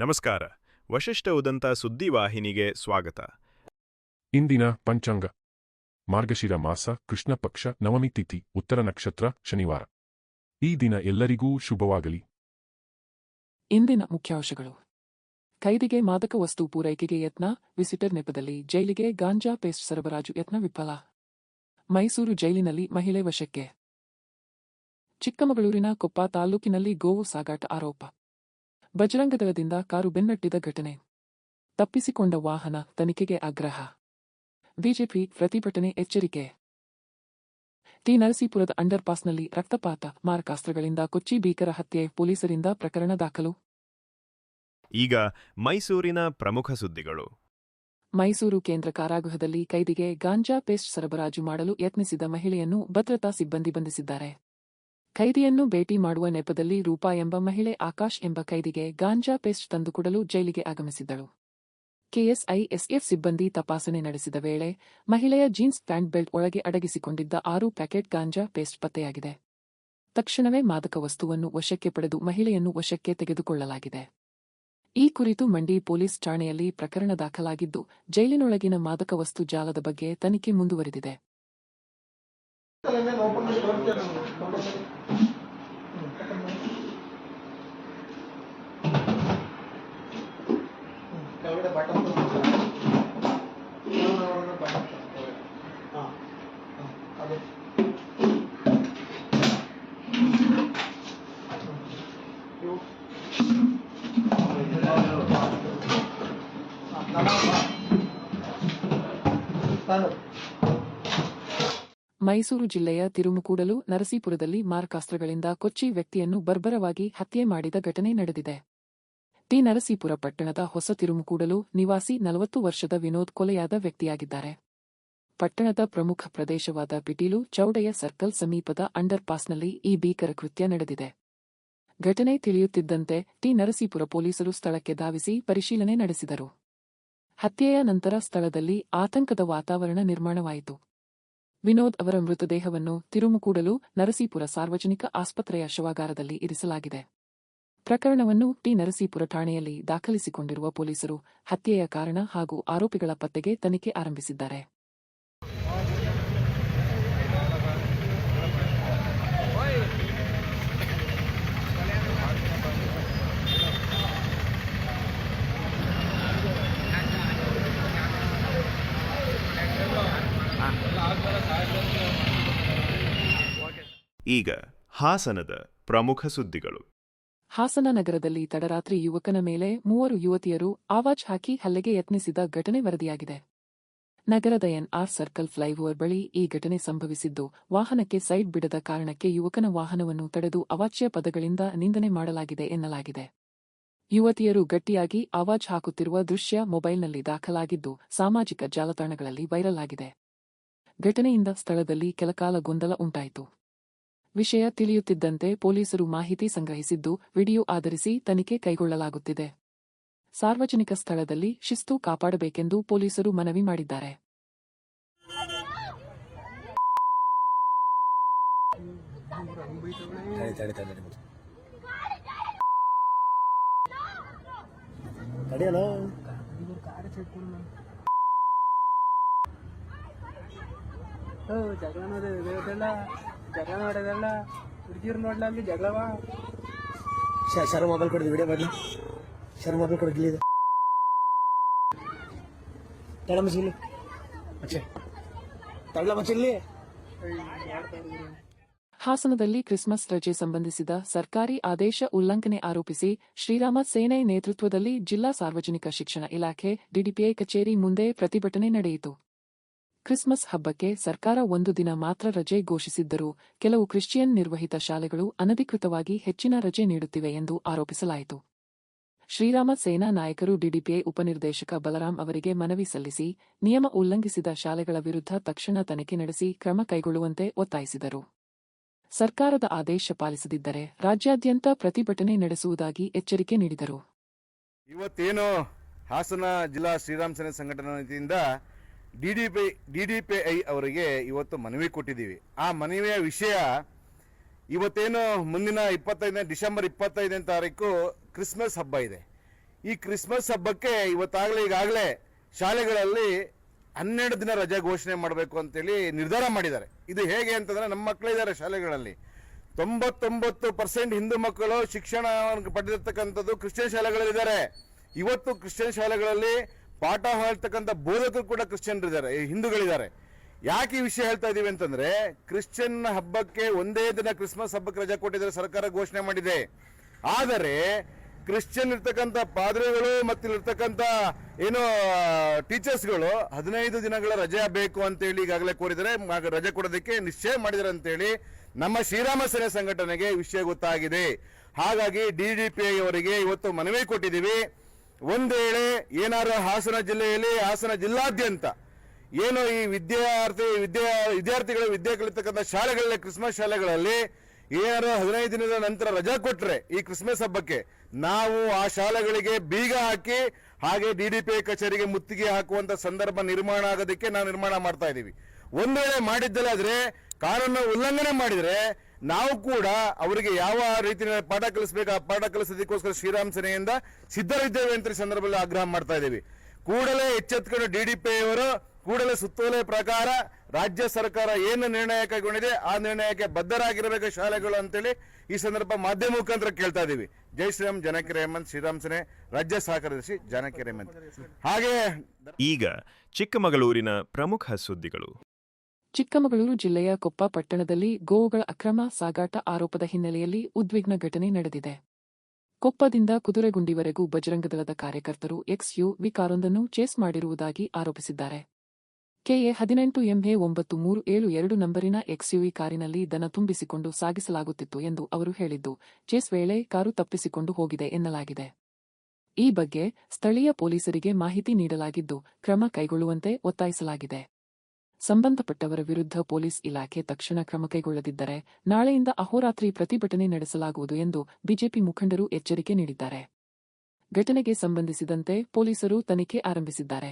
ನಮಸ್ಕಾರ. ವಶಿಷ್ಠ ಉದಂತ ಸುದ್ದಿವಾಹಿನಿಗೆ ಸ್ವಾಗತ. ಇಂದಿನ ಪಂಚಾಂಗ. ಮಾರ್ಗಶಿರ ಮಾಸ ಕೃಷ್ಣ ಪಕ್ಷ ನವಮಿ ತಿಥಿ ಉತ್ತರ ನಕ್ಷತ್ರ ಶನಿವಾರ. ಈ ದಿನ ಎಲ್ಲರಿಗೂ ಶುಭವಾಗಲಿ. ಇಂದಿನ ಮುಖ್ಯಾಂಶಗಳು ಕೈದಿಗೆ ಮಾದಕ ವಸ್ತು ಪೂರೈಕೆಗೆ ಯತ್ನ ವಿಸಿಟರ್ ನೆಪದಲ್ಲಿ ಜೈಲಿಗೆ ಗಾಂಜಾ ಪೇಸ್ಟ್ ಸರಬರಾಜು ಯತ್ನ ವಿಫಲ. ಮೈಸೂರು ಜೈಲಿನಲ್ಲಿ ಮಹಿಳೆ ವಶಕ್ಕೆ. ಚಿಕ್ಕಮಗಳೂರಿನ ಕೊಪ್ಪ ತಾಲೂಕಿನಲ್ಲಿ ಗೋವು ಸಾಗಾಟ ಆರೋಪ. ಬಜರಂಗದಳದಿಂದ ಕಾರು ಬೆನ್ನಟ್ಟಿದ ಘಟನೆ. ತಪ್ಪಿಸಿಕೊಂಡ ವಾಹನ ತನಿಖೆಗೆ ಆಗ್ರಹ. ಬಿಜೆಪಿ ಪ್ರತಿಭಟನೆ ಎಚ್ಚರಿಕೆ. ಟಿ ನರಸೀಪುರದ ಅಂಡರ್ಪಾಸ್ನಲ್ಲಿ ರಕ್ತಪಾತ ಮಾರಕಾಸ್ತ್ರಗಳಿಂದ ಕೊಚ್ಚಿ ಭೀಕರ ಹತ್ಯೆ ಪೊಲೀಸರಿಂದ ಪ್ರಕರಣ ದಾಖಲು. ಈಗ ಮೈಸೂರಿನ ಪ್ರಮುಖ ಸುದ್ದಿಗಳು. ಮೈಸೂರು ಕೇಂದ್ರ ಕಾರಾಗೃಹದಲ್ಲಿ ಕೈದಿಗೆ ಗಾಂಜಾ ಪೇಸ್ಟ್ ಸರಬರಾಜು ಮಾಡಲು ಯತ್ನಿಸಿದ ಮಹಿಳೆಯನ್ನು ಭದ್ರತಾ ಸಿಬ್ಬಂದಿ ಬಂಧಿಸಿದ್ದಾರೆ. ಖೈದಿಯನ್ನು ಭೇಟಿ ಮಾಡುವ ನೆಪದಲ್ಲಿ ರೂಪಾ ಎಂಬ ಮಹಿಳೆ ಆಕಾಶ್ ಎಂಬ ಕೈದಿಗೆ ಗಾಂಜಾ ಪೇಸ್ಟ್ ತಂದುಕೊಡಲು ಜೈಲಿಗೆ ಆಗಮಿಸಿದ್ದಳು. ಕೆಎಸ್ಐಎಸ್ಎಫ್ ಸಿಬ್ಬಂದಿ ತಪಾಸಣೆ ನಡೆಸಿದ ವೇಳೆ ಮಹಿಳೆಯ ಜೀನ್ಸ್ ಪ್ಯಾಂಟ್ ಬೆಲ್ಟ್ ಒಳಗೆ ಅಡಗಿಸಿಕೊಂಡಿದ್ದ ಆರು ಪ್ಯಾಕೆಟ್ ಗಾಂಜಾ ಪೇಸ್ಟ್ ಪತ್ತೆಯಾಗಿದೆ. ತಕ್ಷಣವೇ ಮಾದಕ ವಸ್ತುವನ್ನು ವಶಕ್ಕೆ ಪಡೆದು ಮಹಿಳೆಯನ್ನು ವಶಕ್ಕೆ ತೆಗೆದುಕೊಳ್ಳಲಾಗಿದೆ. ಈ ಕುರಿತು ಮಂಡಿ ಪೊಲೀಸ್ ಠಾಣೆಯಲ್ಲಿ ಪ್ರಕರಣ ದಾಖಲಾಗಿದ್ದು, ಜೈಲಿನೊಳಗಿನ ಮಾದಕ ವಸ್ತು ಜಾಲದ ಬಗ್ಗೆ ತನಿಖೆ ಮುಂದುವರೆದಿದೆ. ಕೆಳಗಡೆ ಬಟನ್ ಬಟನ್ ಮೈಸೂರು ಜಿಲ್ಲೆಯ ತಿರುಮುಕೂಡಲು ನರಸೀಪುರದಲ್ಲಿ ಮಾರಕಾಸ್ತ್ರಗಳಿಂದ ಕೊಚ್ಚಿ ವ್ಯಕ್ತಿಯನ್ನು ಬರ್ಬರವಾಗಿ ಹತ್ಯೆ ಮಾಡಿದ ಘಟನೆ ನಡೆದಿದೆ. ಟಿ ನರಸೀಪುರ ಪಟ್ಟಣದ ಹೊಸ ತಿರುಮುಕೂಡಲು ನಿವಾಸಿ ನಲವತ್ತು ವರ್ಷದ ವಿನೋದ್ ಕೊಲೆಯಾದ ವ್ಯಕ್ತಿಯಾಗಿದ್ದಾರೆ. ಪಟ್ಟಣದ ಪ್ರಮುಖ ಪ್ರದೇಶವಾದ ಪಿಟೀಲು ಚೌಡಯ್ಯ ಸರ್ಕಲ್ ಸಮೀಪದ ಅಂಡರ್ಪಾಸ್ನಲ್ಲಿ ಈ ಭೀಕರ ಕೃತ್ಯ ನಡೆದಿದೆ. ಘಟನೆ ತಿಳಿಯುತ್ತಿದ್ದಂತೆ ಟಿ. ನರಸೀಪುರ ಪೊಲೀಸರು ಸ್ಥಳಕ್ಕೆ ಧಾವಿಸಿ ಪರಿಶೀಲನೆ ನಡೆಸಿದರು. ಹತ್ಯೆಯ ನಂತರ ಸ್ಥಳದಲ್ಲಿ ಆತಂಕದ ವಾತಾವರಣ ನಿರ್ಮಾಣವಾಯಿತು. ವಿನೋದ್ ಅವರ ಮೃತದೇಹವನ್ನು ತಿರುಮುಕೂಡಲು ನರಸೀಪುರ ಸಾರ್ವಜನಿಕ ಆಸ್ಪತ್ರೆಯ ಶವಾಗಾರದಲ್ಲಿ ಇರಿಸಲಾಗಿದೆ. ಪ್ರಕರಣವನ್ನು ಟಿ ನರಸೀಪುರ ಠಾಣೆಯಲ್ಲಿ ದಾಖಲಿಸಿಕೊಂಡಿರುವ ಪೊಲೀಸರು ಹತ್ಯೆಯ ಕಾರಣ ಹಾಗೂ ಆರೋಪಿಗಳ ಪತ್ತೆಗೆ ತನಿಖೆ ಆರಂಭಿಸಿದ್ದಾರೆ. ಈಗ ಹಾಸನದ ಪ್ರಮುಖ ಸುದ್ದಿಗಳು. ಹಾಸನ ನಗರದಲ್ಲಿ ತಡರಾತ್ರಿ ಯುವಕನ ಮೇಲೆ ಮೂವರು ಯುವತಿಯರು ಆವಾಜ್ ಹಾಕಿ ಹಲ್ಲೆಗೆ ಯತ್ನಿಸಿದ ಘಟನೆ ವರದಿಯಾಗಿದೆ. ನಗರದ ಎನ್ಆರ್ ಸರ್ಕಲ್ ಫ್ಲೈಓವರ್ ಬಳಿ ಈ ಘಟನೆ ಸಂಭವಿಸಿದ್ದು, ವಾಹನಕ್ಕೆ ಸೈಡ್ ಬಿಡದ ಕಾರಣಕ್ಕೆ ಯುವಕನ ವಾಹನವನ್ನು ತಡೆದು ಅವಾಚ್ಯ ಪದಗಳಿಂದ ನಿಂದನೆ ಮಾಡಲಾಗಿದೆ ಎನ್ನಲಾಗಿದೆ. ಯುವತಿಯರು ಗಟ್ಟಿಯಾಗಿ ಆವಾಜ್ ಹಾಕುತ್ತಿರುವ ದೃಶ್ಯ ಮೊಬೈಲ್ನಲ್ಲಿ ದಾಖಲಾಗಿದ್ದು, ಸಾಮಾಜಿಕ ಜಾಲತಾಣಗಳಲ್ಲಿ ವೈರಲ್ ಆಗಿದೆ. ಘಟನೆಯಿಂದ ಸ್ಥಳದಲ್ಲಿ ಕೆಲಕಾಲ ಗೊಂದಲ ಉಂಟಾಯಿತು. ವಿಷಯ ತಿಳಿಯುತ್ತಿದ್ದಂತೆ ಪೊಲೀಸರು ಮಾಹಿತಿ ಸಂಗ್ರಹಿಸಿದ್ದು, ವಿಡಿಯೋ ಆಧರಿಸಿ ತನಿಖೆ ಕೈಗೊಳ್ಳಲಾಗುತ್ತಿದೆ. ಸಾರ್ವಜನಿಕ ಸ್ಥಳದಲ್ಲಿ ಶಿಸ್ತು ಕಾಪಾಡಬೇಕೆಂದು ಪೊಲೀಸರು ಮನವಿ ಮಾಡಿದ್ದಾರೆ. ಜಗಳ ಜಗಳ ನೋಡೋದಲ್ಲ ಹುಡುಗಿರು ನೋಡ್ಲಲ್ಲಿ ಜಗಳವ? ಶರ್ ಮೊಬೈಲ್ ಕೊಡಿದ್ವಿ ವಿಡಿಯೋ ಬರಲಿ ಶರ್ ಮೊಬೈಲ್ ಕೊಡಿದ್ಲಿ ಇದು. ತಡ ಮಚ್ಚಿಲ್ಲಿ ಮಚ್ಚೆ. ತಡ್ಲ ಮಚ್ಚಿಲ್ಲಿ ಹಾಸನದಲ್ಲಿ ಕ್ರಿಸ್ಮಸ್ ರಜೆ ಸಂಬಂಧಿಸಿದ ಸರ್ಕಾರಿ ಆದೇಶ ಉಲ್ಲಂಘನೆ ಆರೋಪಿಸಿ ಶ್ರೀರಾಮ ಸೇನೆ ನೇತೃತ್ವದಲ್ಲಿ ಜಿಲ್ಲಾ ಸಾರ್ವಜನಿಕ ಶಿಕ್ಷಣ ಇಲಾಖೆ ಡಿಡಿಪಿಐ ಕಚೇರಿ ಮುಂದೆ ಪ್ರತಿಭಟನೆ ನಡೆಯಿತು. ಕ್ರಿಸ್ಮಸ್ ಹಬ್ಬಕ್ಕೆ ಸರ್ಕಾರ ಒಂದು ದಿನ ಮಾತ್ರ ರಜೆ ಘೋಷಿಸಿದ್ದರೂ ಕೆಲವು ಕ್ರಿಶ್ಚಿಯನ್ ನಿರ್ವಹಿತ ಶಾಲೆಗಳು ಅನಧಿಕೃತವಾಗಿ ಹೆಚ್ಚಿನ ರಜೆ ನೀಡುತ್ತಿವೆ ಎಂದು ಆರೋಪಿಸಲಾಯಿತು. ಶ್ರೀರಾಮ ಸೇನಾ ನಾಯಕರು ಡಿಡಿಪಿಐ ಉಪನಿರ್ದೇಶಕ ಬಲರಾಂ ಅವರಿಗೆ ಮನವಿ ಸಲ್ಲಿಸಿ ನಿಯಮ ಉಲ್ಲಂಘಿಸಿದ ಶಾಲೆಗಳ ವಿರುದ್ಧ ತಕ್ಷಣ ತನಿಖೆ ನಡೆಸಿ ಕ್ರಮ ಕೈಗೊಳ್ಳುವಂತೆ ಒತ್ತಾಯಿಸಿದರು. ಸರ್ಕಾರದ ಆದೇಶ ಪಾಲಿಸದಿದ್ದರೆ ರಾಜ್ಯಾದ್ಯಂತ ಪ್ರತಿಭಟನೆ ನಡೆಸುವುದಾಗಿ ಎಚ್ಚರಿಕೆ ನೀಡಿದರು. ಇವತ್ತೇನು ಹಾಸನ ಜಿಲ್ಲಾ ಶ್ರೀರಾಮ್ ಸೇನೆ ಸಂಘಟನಾ ವತಿಯಿಂದ ಪಿ ಐ ಅವರಿಗೆ ಇವತ್ತು ಮನವಿ ಕೊಟ್ಟಿದ್ದೀವಿ. ಆ ಮನವಿಯ ವಿಷಯ ಇವತ್ತೇನು ಮುಂದಿನ ಇಪ್ಪತ್ತೈದನೇ, ಡಿಸೆಂಬರ್ ಇಪ್ಪತ್ತೈದನೇ ತಾರೀಕು ಕ್ರಿಸ್ಮಸ್ ಹಬ್ಬ ಇದೆ. ಈ ಕ್ರಿಸ್ಮಸ್ ಹಬ್ಬಕ್ಕೆ ಇವತ್ತಾಗಲೇ ಈಗಾಗಲೇ ಶಾಲೆಗಳಲ್ಲಿ ಹನ್ನೆರಡು ದಿನ ರಜೆ ಘೋಷಣೆ ಮಾಡಬೇಕು ಅಂತೇಳಿ ನಿರ್ಧಾರ ಮಾಡಿದ್ದಾರೆ. ಇದು ಹೇಗೆ ಅಂತಂದರೆ ನಮ್ಮ ಮಕ್ಕಳಿದ್ದಾರೆ ಶಾಲೆಗಳಲ್ಲಿ. ತೊಂಬತ್ತೊಂಬತ್ತು ಪರ್ಸೆಂಟ್ ಹಿಂದೂ ಮಕ್ಕಳು ಶಿಕ್ಷಣ ಪಡೆದಿರ್ತಕ್ಕಂಥದ್ದು ಕ್ರಿಶ್ಚಿಯನ್ ಶಾಲೆಗಳಲ್ಲಿದ್ದಾರೆ. ಇವತ್ತು ಕ್ರಿಶ್ಚಿಯನ್ ಶಾಲೆಗಳಲ್ಲಿ ಪಾಠ ಹೇಳ್ತಕ್ಕಂಥ ಬೋಧಕರು ಕೂಡ ಕ್ರಿಶ್ಚಿಯನ್ ಇದ್ದಾರೆ ಹಿಂದೂಗಳಿದ್ದಾರೆ. ಯಾಕೆ ಈ ವಿಷಯ ಹೇಳ್ತಾ ಇದ್ದೀವಿ ಅಂತಂದ್ರೆ ಕ್ರಿಶ್ಚಿಯನ್ ಹಬ್ಬಕ್ಕೆ ಒಂದೇ ದಿನ ಕ್ರಿಸ್ಮಸ್ ಹಬ್ಬಕ್ಕೆ ರಜೆ ಕೊಟ್ಟಿದ್ದಾರೆ, ಸರ್ಕಾರ ಘೋಷಣೆ ಮಾಡಿದೆ. ಆದರೆ ಕ್ರಿಶ್ಚಿಯನ್ ಇರ್ತಕ್ಕಂಥ ಪಾದ್ರಿಗಳು ಮತ್ತು ಇಲ್ಲಿರ್ತಕ್ಕಂಥ ಏನು ಟೀಚರ್ಸ್ಗಳು ಹದಿನೈದು ದಿನಗಳ ರಜೆ ಬೇಕು ಅಂತೇಳಿ ಈಗಾಗಲೇ ಕೋರಿದರೆ ರಜೆ ಕೊಡೋದಕ್ಕೆ ನಿಶ್ಚಯ ಮಾಡಿದ್ದಾರೆ ಅಂತೇಳಿ ನಮ್ಮ ಶ್ರೀರಾಮ ಸೇನೆ ಸಂಘಟನೆಗೆ ವಿಷಯ ಗೊತ್ತಾಗಿದೆ. ಹಾಗಾಗಿ ಡಿ ಡಿ ಪಿ ಅವರಿಗೆ ಇವತ್ತು ಮನವಿ ಕೊಟ್ಟಿದ್ದೀವಿ. ಒಂದು ವೇಳೆ ಏನಾದ್ರು ಹಾಸನ ಜಿಲ್ಲೆಯಲ್ಲಿ ಹಾಸನ ಜಿಲ್ಲಾದ್ಯಂತ ಏನು ಈ ವಿದ್ಯಾರ್ಥಿ, ವಿದ್ಯಾ, ವಿದ್ಯಾರ್ಥಿಗಳು ವಿದ್ಯೆ ಕಲಿತಕ್ಕಂಥ ಶಾಲೆಗಳಲ್ಲಿ, ಕ್ರಿಸ್ಮಸ್ ಶಾಲೆಗಳಲ್ಲಿ ಏನಾರು ಹದಿನೈದು ದಿನದ ನಂತರ ರಜಾ ಕೊಟ್ಟರೆ ಈ ಕ್ರಿಸ್ಮಸ್ ಹಬ್ಬಕ್ಕೆ ನಾವು ಆ ಶಾಲೆಗಳಿಗೆ ಬೀಗ ಹಾಕಿ ಹಾಗೆ ಡಿ ಡಿ ಪಿ ಕಚೇರಿಗೆ ಮುತ್ತಿಗೆ ಹಾಕುವಂತ ಸಂದರ್ಭ ನಿರ್ಮಾಣ ಆಗೋದಕ್ಕೆ ನಾವು ನಿರ್ಮಾಣ ಮಾಡ್ತಾ ಇದ್ದೀವಿ. ಒಂದು ವೇಳೆ ಮಾಡಿದ್ದಲ್ಲಾದರೆ ಕಾನೂನು ಉಲ್ಲಂಘನೆ ಮಾಡಿದ್ರೆ ನಾವು ಕೂಡ ಅವರಿಗೆ ಯಾವ ರೀತಿಯ ಪಾಠ ಕಲಿಸಬೇಕು, ಆ ಪಾಠ ಕಲಿಸೋದಕ್ಕೋಸ್ಕರ ಶ್ರೀರಾಮ್ ಸೇನೆಯಿಂದ ಸಿದ್ಧರಿದ್ದೇವೆ ಅಂತ ಸಂದರ್ಭದಲ್ಲಿ ಆಗ್ರಹ ಮಾಡ್ತಾ ಇದ್ದೀವಿ. ಕೂಡಲೇ ಎಚ್ಚೆತ್ತುಕೊಂಡು ಡಿಡಿಪಿ ಅವರು ಕೂಡಲೇ ಸುತ್ತೋಲೆ ಪ್ರಕಾರ ರಾಜ್ಯ ಸರ್ಕಾರ ಏನು ನಿರ್ಣಯ ಕೈಗೊಂಡಿದೆ, ಆ ನಿರ್ಣಯಕ್ಕೆ ಬದ್ಧರಾಗಿರಬೇಕು ಶಾಲೆಗಳು ಅಂತೇಳಿ ಈ ಸಂದರ್ಭ ಮಾಧ್ಯಮ ಮುಖಾಂತರ ಕೇಳ್ತಾ ಇದ್ದೀವಿ. ಜೈ ಶ್ರೀರಾಮ್ ಜನಕಿ ರೇಮಂತ್ ಶ್ರೀರಾಮ್ ಸೇನೆ, ರಾಜ್ಯ ಸಹಕಾರದರ್ಶಿ ಜಾನಕಿ ರೇಮಂತ್ ಹಾಗೆ ಈಗ ಚಿಕ್ಕಮಗಳೂರಿನ ಪ್ರಮುಖ ಸುದ್ದಿಗಳು. ಚಿಕ್ಕಮಗಳೂರು ಜಿಲ್ಲೆಯ ಕೊಪ್ಪ ಪಟ್ಟಣದಲ್ಲಿ ಗೋವುಗಳ ಅಕ್ರಮ ಸಾಗಾಟ ಆರೋಪದ ಹಿನ್ನೆಲೆಯಲ್ಲಿ ಉದ್ವಿಗ್ನ ಘಟನೆ ನಡೆದಿದೆ. ಕೊಪ್ಪದಿಂದ ಕುದುರೆಗುಂಡಿವರೆಗೂ ಬಜರಂಗದಳದ ಕಾರ್ಯಕರ್ತರು ಎಕ್ಸ್ ಯು ವಿ ಕಾರೊಂದನ್ನು ಚೇಸ್ ಮಾಡಿರುವುದಾಗಿ ಆರೋಪಿಸಿದ್ದಾರೆ. ಕೆಎ ಹದಿನೆಂಟು ಎಂಎ ಒಂಬತ್ತು ಮೂರು ಏಳು ಎರಡು ನಂಬರಿನ ಎಕ್ಸ್ಯುವಿ ಕಾರಿನಲ್ಲಿ ದನ ತುಂಬಿಸಿಕೊಂಡು ಸಾಗಿಸಲಾಗುತ್ತಿತ್ತು ಎಂದು ಅವರು ಹೇಳಿದ್ದು, ಚೇಸ್ ವೇಳೆ ಕಾರು ತಪ್ಪಿಸಿಕೊಂಡು ಹೋಗಿದೆ ಎನ್ನಲಾಗಿದೆ. ಈ ಬಗ್ಗೆ ಸ್ಥಳೀಯ ಪೊಲೀಸರಿಗೆ ಮಾಹಿತಿ ನೀಡಲಾಗಿದ್ದು, ಕ್ರಮ ಕೈಗೊಳ್ಳುವಂತೆ ಒತ್ತಾಯಿಸಲಾಗಿದೆ. ಸಂಬಂಧಪಟ್ಟವರ ವಿರುದ್ಧ ಪೊಲೀಸ್ ಇಲಾಖೆ ತಕ್ಷಣ ಕ್ರಮ ಕೈಗೊಳ್ಳದಿದ್ದರೆ ನಾಳೆಯಿಂದ ಅಹೋರಾತ್ರಿ ಪ್ರತಿಭಟನೆ ನಡೆಸಲಾಗುವುದು ಎಂದು ಬಿಜೆಪಿ ಮುಖಂಡರು ಎಚ್ಚರಿಕೆ ನೀಡಿದ್ದಾರೆ. ಘಟನೆಗೆ ಸಂಬಂಧಿಸಿದಂತೆ ಪೊಲೀಸರು ತನಿಖೆ ಆರಂಭಿಸಿದ್ದಾರೆ.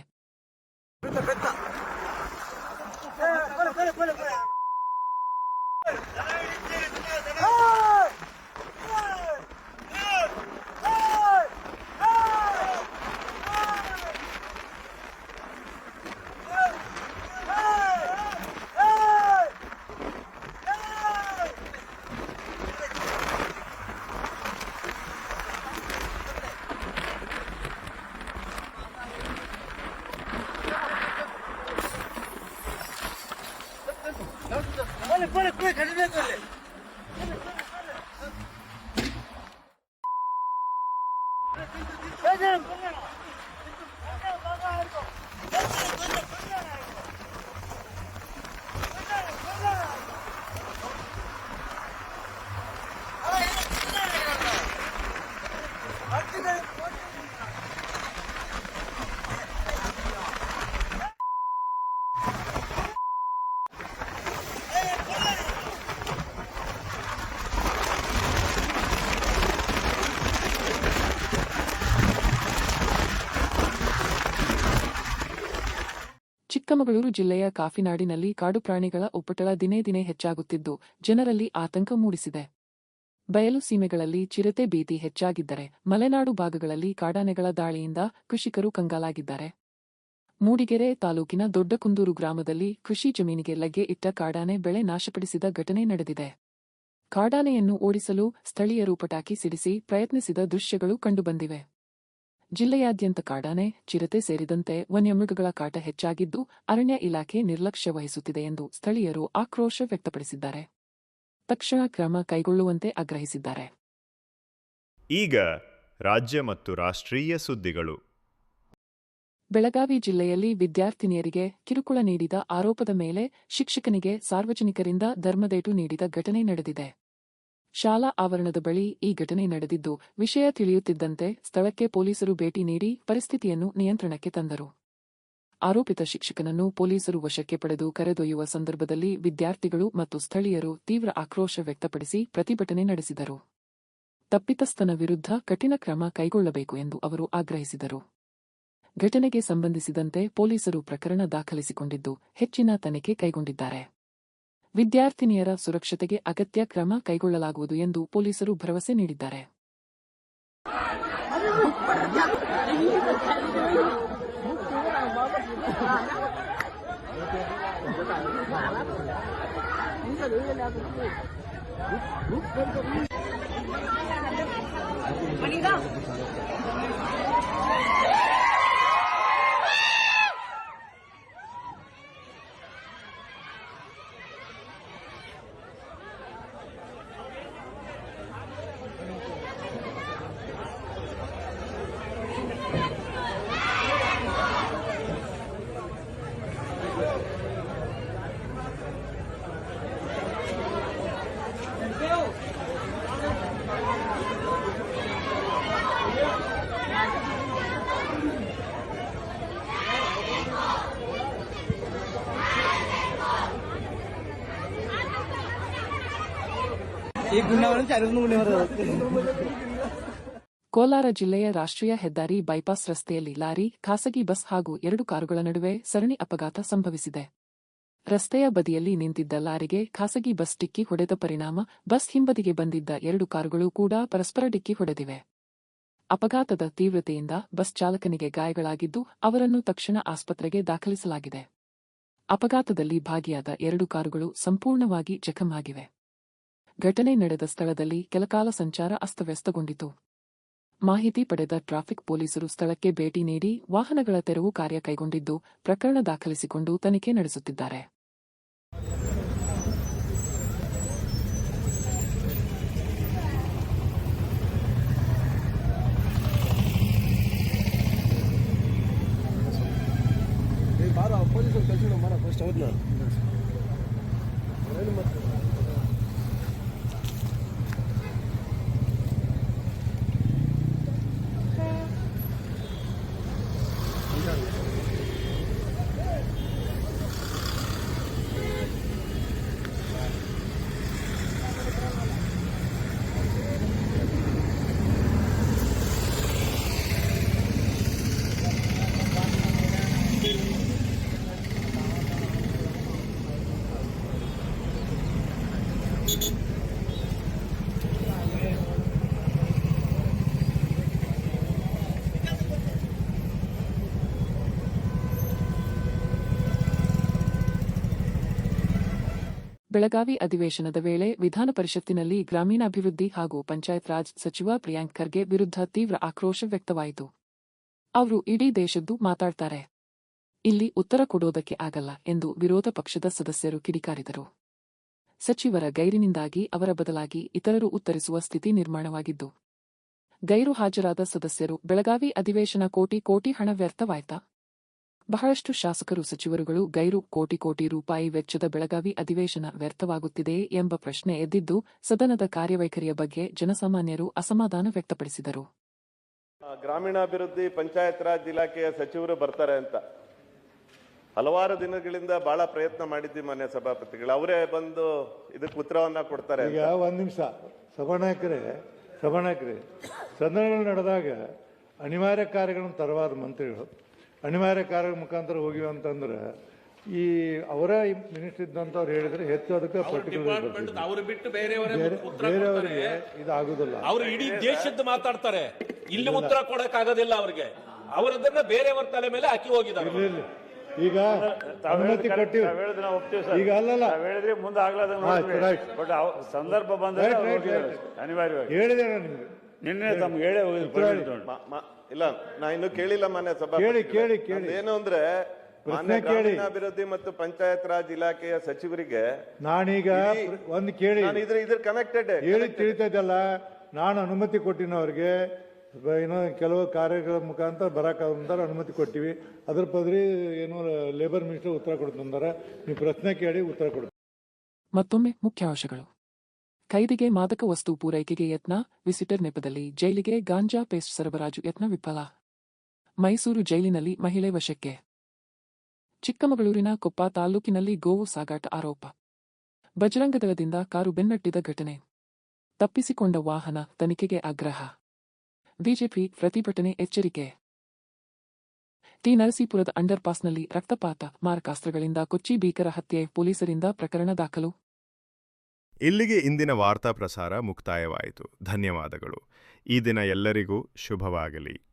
पहले पहले कोई खड़ी नहीं कर ले ಚಿಕ್ಕಮಗಳೂರು ಜಿಲ್ಲೆಯ ಕಾಫಿನಾಡಿನಲ್ಲಿ ಕಾಡು ಪ್ರಾಣಿಗಳ ಉಪಟಳ ದಿನೇ ದಿನೇ ಹೆಚ್ಚಾಗುತ್ತಿದ್ದು, ಜನರಲ್ಲಿ ಆತಂಕ ಮೂಡಿಸಿದೆ. ಬಯಲು ಸೀಮೆಗಳಲ್ಲಿ ಚಿರತೆ ಭೀತಿ ಹೆಚ್ಚಾಗಿದ್ದರೆ, ಮಲೆನಾಡು ಭಾಗಗಳಲ್ಲಿ ಕಾಡಾನೆಗಳ ದಾಳಿಯಿಂದ ಕೃಷಿಕರು ಕಂಗಾಲಾಗಿದ್ದಾರೆ. ಮೂಡಿಗೆರೆ ತಾಲೂಕಿನ ದೊಡ್ಡಕುಂದೂರು ಗ್ರಾಮದಲ್ಲಿ ಕೃಷಿ ಜಮೀನಿಗೆ ಲಗ್ಗೆ ಇಟ್ಟ ಕಾಡಾನೆ ಬೆಳೆ ನಾಶಪಡಿಸಿದ ಘಟನೆ ನಡೆದಿದೆ. ಕಾಡಾನೆಯನ್ನು ಓಡಿಸಲು ಸ್ಥಳೀಯರು ಪಟಾಕಿ ಸಿಡಿಸಿ ಪ್ರಯತ್ನಿಸಿದ ದೃಶ್ಯಗಳು ಕಂಡುಬಂದಿವೆ. ಜಿಲ್ಲೆಯಾದ್ಯಂತ ಕಾಡಾನೆ ಚಿರತೆ ಸೇರಿದಂತೆ ವನ್ಯಮೃಗಗಳ ಕಾಟ ಹೆಚ್ಚಾಗಿದ್ದು ಅರಣ್ಯ ಇಲಾಖೆ ನಿರ್ಲಕ್ಷ್ಯ ವಹಿಸುತ್ತಿದೆ ಎಂದು ಸ್ಥಳೀಯರು ಆಕ್ರೋಶ ವ್ಯಕ್ತಪಡಿಸಿದ್ದಾರೆ. ತಕ್ಷಣ ಕ್ರಮ ಕೈಗೊಳ್ಳುವಂತೆ ಆಗ್ರಹಿಸಿದ್ದಾರೆ. ಈಗ ರಾಜ್ಯ ಮತ್ತು ರಾಷ್ಟ್ರೀಯ ಸುದ್ದಿಗಳು. ಬೆಳಗಾವಿ ಜಿಲ್ಲೆಯಲ್ಲಿ ವಿದ್ಯಾರ್ಥಿನಿಯರಿಗೆ ಕಿರುಕುಳ ನೀಡಿದ ಆರೋಪದ ಮೇಲೆ ಶಿಕ್ಷಕನಿಗೆ ಸಾರ್ವಜನಿಕರಿಂದ ಧರ್ಮದೇಟು ನೀಡಿದ ಘಟನೆ ನಡೆದಿದೆ. ಶಾಲಾ ಆವರಣದ ಬಳಿ ಈ ಘಟನೆ ನಡೆದಿದ್ದು, ವಿಷಯ ತಿಳಿಯುತ್ತಿದ್ದಂತೆ ಸ್ಥಳಕ್ಕೆ ಪೊಲೀಸರು ಭೇಟಿ ನೀಡಿ ಪರಿಸ್ಥಿತಿಯನ್ನು ನಿಯಂತ್ರಣಕ್ಕೆ ತಂದರು. ಆರೋಪಿತ ಶಿಕ್ಷಕನನ್ನು ಪೊಲೀಸರು ವಶಕ್ಕೆ ಪಡೆದು ಕರೆದೊಯ್ಯುವ ಸಂದರ್ಭದಲ್ಲಿ ವಿದ್ಯಾರ್ಥಿಗಳು ಮತ್ತು ಸ್ಥಳೀಯರು ತೀವ್ರ ಆಕ್ರೋಶ ವ್ಯಕ್ತಪಡಿಸಿ ಪ್ರತಿಭಟನೆ ನಡೆಸಿದರು. ತಪ್ಪಿತಸ್ಥನ ವಿರುದ್ಧ ಕಠಿಣ ಕ್ರಮ ಕೈಗೊಳ್ಳಬೇಕು ಎಂದು ಅವರು ಆಗ್ರಹಿಸಿದರು. ಘಟನೆಗೆ ಸಂಬಂಧಿಸಿದಂತೆ ಪೊಲೀಸರು ಪ್ರಕರಣ ದಾಖಲಿಸಿಕೊಂಡಿದ್ದು, ಹೆಚ್ಚಿನ ತನಿಖೆ ಕೈಗೊಂಡಿದ್ದಾರೆ. ವಿದ್ಯಾರ್ಥಿನಿಯರ ಸುರಕ್ಷತೆಗೆ ಅಗತ್ಯ ಕ್ರಮ ಕೈಗೊಳ್ಳಲಾಗುವುದು ಎಂದು ಪೊಲೀಸರು ಭರವಸೆ ನೀಡಿದ್ದಾರೆ. ಕೋಲಾರ ಜಿಲ್ಲೆಯ ರಾಷ್ಟ್ರೀಯ ಹೆದ್ದಾರಿ ಬೈಪಾಸ್ ರಸ್ತೆಯಲ್ಲಿ ಲಾರಿ, ಖಾಸಗಿ ಬಸ್ ಹಾಗೂ ಎರಡು ಕಾರುಗಳ ನಡುವೆ ಸರಣಿ ಅಪಘಾತ ಸಂಭವಿಸಿದೆ. ರಸ್ತೆಯ ಬದಿಯಲ್ಲಿ ನಿಂತಿದ್ದ ಲಾರಿಗೆ ಖಾಸಗಿ ಬಸ್ ಡಿಕ್ಕಿ ಹೊಡೆದ ಪರಿಣಾಮ, ಬಸ್ ಹಿಂಬದಿಗೆ ಬಂದಿದ್ದ ಎರಡು ಕಾರುಗಳು ಕೂಡ ಪರಸ್ಪರ ಡಿಕ್ಕಿ ಹೊಡೆದಿವೆ. ಅಪಘಾತದ ತೀವ್ರತೆಯಿಂದ ಬಸ್ ಚಾಲಕನಿಗೆ ಗಾಯಗಳಾಗಿದ್ದು, ಅವರನ್ನು ತಕ್ಷಣ ಆಸ್ಪತ್ರೆಗೆ ದಾಖಲಿಸಲಾಗಿದೆ. ಅಪಘಾತದಲ್ಲಿ ಭಾಗಿಯಾದ ಎರಡು ಕಾರುಗಳು ಸಂಪೂರ್ಣವಾಗಿ ಜಖಂ ಆಗಿವೆ. ಘಟನೆ ನಡೆದ ಸ್ಥಳದಲ್ಲಿ ಕೆಲಕಾಲ ಸಂಚಾರ ಅಸ್ತವ್ಯಸ್ತಗೊಂಡಿತು. ಮಾಹಿತಿ ಪಡೆದ ಟ್ರಾಫಿಕ್ ಪೊಲೀಸರು ಸ್ಥಳಕ್ಕೆ ಭೇಟಿ ನೀಡಿ ವಾಹನಗಳ ತೆರವು ಕಾರ್ಯ ಕೈಗೊಂಡಿದ್ದು, ಪ್ರಕರಣ ದಾಖಲಿಸಿಕೊಂಡು ತನಿಖೆ ನಡೆಸುತ್ತಿದ್ದಾರೆ. ಫಸ್ಟ್ ಬೆಳಗಾವಿ ಅಧಿವೇಶನದ ವೇಳೆ ವಿಧಾನ ಪರಿಷತ್ತಿನಲ್ಲಿ ಗ್ರಾಮೀಣಾಭಿವೃದ್ಧಿ ಹಾಗೂ ಪಂಚಾಯತ್ ರಾಜ್ ಸಚಿವ ಪ್ರಿಯಾಂಕ್ ಖರ್ಗೆ ವಿರುದ್ಧ ತೀವ್ರ ಆಕ್ರೋಶ ವ್ಯಕ್ತವಾಯಿತು. ಅವರು ಇಡೀ ದೇಶದ್ದು ಮಾತಾಡ್ತಾರೆ. ಇಲ್ಲಿ ಉತ್ತರ ಕೊಡೋದಕ್ಕೆ ಆಗಲ್ಲ ಎಂದು ವಿರೋಧ ಪಕ್ಷದ ಸದಸ್ಯರು ಕಿಡಿಕಾರಿದರು. ಸಚಿವರ ಗೈರಿನಿಂದಾಗಿ ಅವರ ಬದಲಾಗಿ ಇತರರು ಉತ್ತರಿಸುವ ಸ್ಥಿತಿ ನಿರ್ಮಾಣವಾಗಿದ್ದು, ಗೈರು ಹಾಜರಾದ ಸದಸ್ಯರು ಬೆಳಗಾವಿ ಅಧಿವೇಶನ ಕೋಟಿ ಕೋಟಿ ಹಣ ವ್ಯರ್ಥವಾಯ್ತಾ? ಬಹಳಷ್ಟು ಶಾಸಕರು ಸಚಿವರುಗಳು ಗೈರು ಕೋಟಿ ಕೋಟಿ ರೂಪಾಯಿ ವೆಚ್ಚದ ಬೆಳಗಾವಿ ಅಧಿವೇಶನ ವ್ಯರ್ಥವಾಗುತ್ತಿದೆ ಎಂಬ ಪ್ರಶ್ನೆ ಎದ್ದಿದ್ದು ಸದನದ ಕಾರ್ಯವೈಖರಿಯ ಬಗ್ಗೆ ಜನಸಾಮಾನ್ಯರು ಅಸಮಾಧಾನ ವ್ಯಕ್ತಪಡಿಸಿದರು. ಗ್ರಾಮೀಣಾಭಿವೃದ್ಧಿ ಪಂಚಾಯತ್ ರಾಜ್ ಇಲಾಖೆಯ ಸಚಿವರು ಬರ್ತಾರೆ ಅಂತ. ಹಲವಾರು ದಿನಗಳಿಂದ ಬಹಳ ಪ್ರಯತ್ನ ಮಾಡಿದ್ವಿ ಮಾನ್ಯ ಸಭಾಪತಿಗಳು. ಅವರೇ ಬಂದು ಇದಕ್ಕೆ ಉತ್ತರವನ್ನ ಕೊಡ್ತಾರೆ ಅಂತ. ಈಗ ಒಂದು ನಿಮಿಷ. ಸಭಾನಾಯಕರೇ ಸಭಾನಾಯಕರೇ ಸದನಗಳು ನಡೆದಾಗ ಅನಿವಾರ್ಯ ಕಾರ್ಯಗಳನ್ನು ತರವಾದ ಮಂತ್ರಿಗಳು. ಅನಿವಾರ್ಯ ಕಾರ್ಯ ಮುಖಾಂತರ ಹೋಗಿವೆ ಅಂತಂದ್ರೆ ಈ ಅವರ ಮಿನಿಸ್ಟರ್ ಇದ್ದಂಥವ್ರು ಹೇಳಿದ್ರೆ ಹೆಚ್ಚು ಅದಕ್ಕೆ ಪರ್ಟಿಕ್ಯುಲರ್ ಅವ್ರು ಬಿಟ್ಟು ಬೇರೆಯವರಿಗೆ ಇದು ಆಗುದಿಲ್ಲ ಅವರು ಇಡೀ ದೇಶದ್ದು ಮಾತಾಡ್ತಾರೆ. ಇಲ್ಲಿ ಉತ್ತರ ಕೊಡಕ್ ಆಗೋದಿಲ್ಲ ಅವ್ರಿಗೆ. ಅವರದನ್ನ ಬೇರೆಯವರ ತಲೆ ಮೇಲೆ ಹಾಕಿ ಹೋಗಿದ್ದಾರೆ. ಈಗ ಅನುಮತಿ ಕೊಟ್ಟಿವಿ. ಈಗ ಅಲ್ಲಲ್ಲ. ಹೇಳಿದ್ರೆ ಮುಂದೆ ಆಗ್ಲಾದ. ಬಟ್ ಸಂದರ್ಭ ಬಂದ್ರೆ. ಅನಿವಾರ್ಯವಾಗಿ. ಹೇಳಿದೆ ನಾನು ನಿಮ್ಗೆ. ನಿನ್ನೆ ತಮ್ಗೆ ಹೇಳೇ ಹೋಗಿದ್ರು ಇಲ್ಲ ನಾ ಇನ್ನು ಕೇಳಿಲ್ಲ ಮಾನ್ಯ ಸಭಾ ಕೇಳಿ, ಕೇಳಿ, ಕೇಳಿ. ಏನು ಅಂದ್ರೆ ಮಾನ್ಯ ಕೇಳಿ. ಗ್ರಾಮೀಣಾಭಿವೃದ್ಧಿ ಮತ್ತು ಪಂಚಾಯತ್ ರಾಜ್ ಇಲಾಖೆಯ ಸಚಿವರಿಗೆ ನಾನೀಗ ಈಗ ಒಂದು ಕೇಳಿ. ನಾನು ಇದ್ರ ಇದ್ರ ಕನೆಕ್ಟೆಡ್ ಹೇಳಿ ತಿಳಿತೈತಲ್ಲ ನಾನು ಅನುಮತಿ ಕೊಟ್ಟಿನ ಅವ್ರಿಗೆ ಬ- ಏನೋ ಕೆಲವು ಕಾರ್ಯಗಳ ಮುಖಾಂತರ ಬರಕ ಅಂತಾರೆ ಅನುಮತಿ ಕೊಟ್ಟಿವಿ. ಅದ್ರ ಪದ್ರಿ ಏನೋ ಲೇಬರ್ ಮಿನಿಸ್ಟರ್ ಉತ್ತರ ಕೊಡ್ತಂದಾರ. ನೀವು ಪ್ರಶ್ನೆ ಕೇಳಿ ಉತ್ತರ ಕೊಡ್ತೀವಿ ಮತ್ತೊಮ್ಮೆ ಮುಖ್ಯಾಂಶಗಳು ಖೈದಿಗೆ ಮಾದಕ ವಸ್ತು ಪೂರೈಕೆಗೆ ಯತ್ನ ವಿಸಿಟರ್ ನೆಪದಲ್ಲಿ ಜೈಲಿಗೆ ಗಾಂಜಾ ಪೇಸ್ಟ್ ಸರಬರಾಜು ಯತ್ನ ವಿಫಲ. ಮೈಸೂರು ಜೈಲಿನಲ್ಲಿ ಮಹಿಳೆ ವಶಕ್ಕೆ. ಚಿಕ್ಕಮಗಳೂರಿನ ಕೊಪ್ಪ ತಾಲೂಕಿನಲ್ಲಿ ಗೋವು ಸಾಗಾಟ ಆರೋಪ. ಬಜರಂಗದಳದಿಂದ ಕಾರು ಬೆನ್ನಟ್ಟಿದ ಘಟನೆ. ತಪ್ಪಿಸಿಕೊಂಡ ವಾಹನ ತನಿಖೆಗೆ ಆಗ್ರಹ. ಬಿಜೆಪಿ ಪ್ರತಿಭಟನೆ ಎಚ್ಚರಿಕೆ. ಟಿ ನರಸೀಪುರದ ಅಂಡರ್ಪಾಸ್ನಲ್ಲಿ ರಕ್ತಪಾತ, ಮಾರಕಾಸ್ತ್ರಗಳಿಂದ ಕೊಚ್ಚಿ ಭೀಕರ ಹತ್ಯೆ ಪೊಲೀಸರಿಂದ ಪ್ರಕರಣ ದಾಖಲು. ಇಲ್ಲಿಗೆ ಇಂದಿನ ವಾರ್ತಾ ಪ್ರಸಾರ ಮುಕ್ತಾಯವಾಯಿತು. ಧನ್ಯವಾದಗಳು. ಈ ದಿನ ಎಲ್ಲರಿಗೂ ಶುಭವಾಗಲಿ.